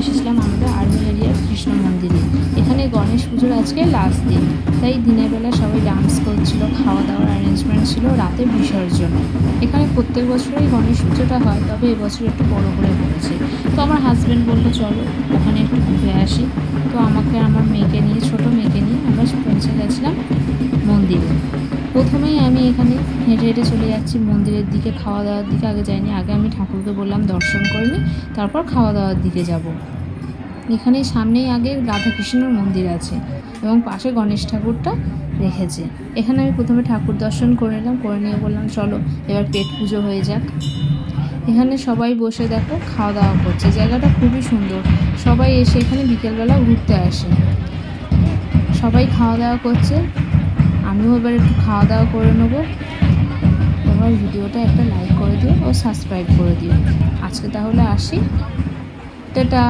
এসেছিলাম আমাদের আর্মি এরিয়ার কৃষ্ণ মন্দিরে। এখানে গণেশ পুজোর আজকে লাস্ট দিন তাই দিনের বেলা সবাই ডান্স করছিল খাওয়া দাওয়ার অ্যারেঞ্জমেন্ট ছিল, রাতে বিসর্জন। এখানে প্রত্যেক বছরই গণেশ পুজোটা হয়, তবে এবছর একটু বড় করে হয়েছে তো আমার হাজব্যান্ড বলল, চলো, ওখানে একটু ঘুরে আসি। তো আমাকে, আমার মেয়েকে নিয়ে, ছোট মেয়েকে নিয়ে আমরা পৌঁছে গেছিলাম মন্দিরে। প্রথমেই আমি এখানে হেঁটে হেঁটে চলে যাচ্ছি মন্দিরের দিকে খাওয়া দাওয়ার দিকে। আগে যাইনি, আগে আমি ঠাকুরকে বললাম দর্শন করে তারপর খাওয়া দাওয়ার দিকে যাব। এখানে সামনেই আগে রাধাকৃষ্ণর মন্দির আছে এবং পাশে গণেশ ঠাকুরটা রেখেছে। এখানে আমি প্রথমে ঠাকুর দর্শন করে নিলাম করে নিয়ে বললাম, চলো, এবার পেট পুজো হয়ে যাক। এখানে সবাই বসে দেখো খাওয়া দাওয়া করছে। জায়গাটা খুবই সুন্দর। সবাই এসে এখানে বিকেলবেলা ঘুরতে আসে। সবাই খাওয়া দাওয়া করছে। আমিও এবার একটু খাওয়া দাওয়া করে নেব। তোমার ভিডিওটা একটা লাইক করে দিও ও সাবস্ক্রাইব করে দিও। আজকে তাহলে আসি। টাটা!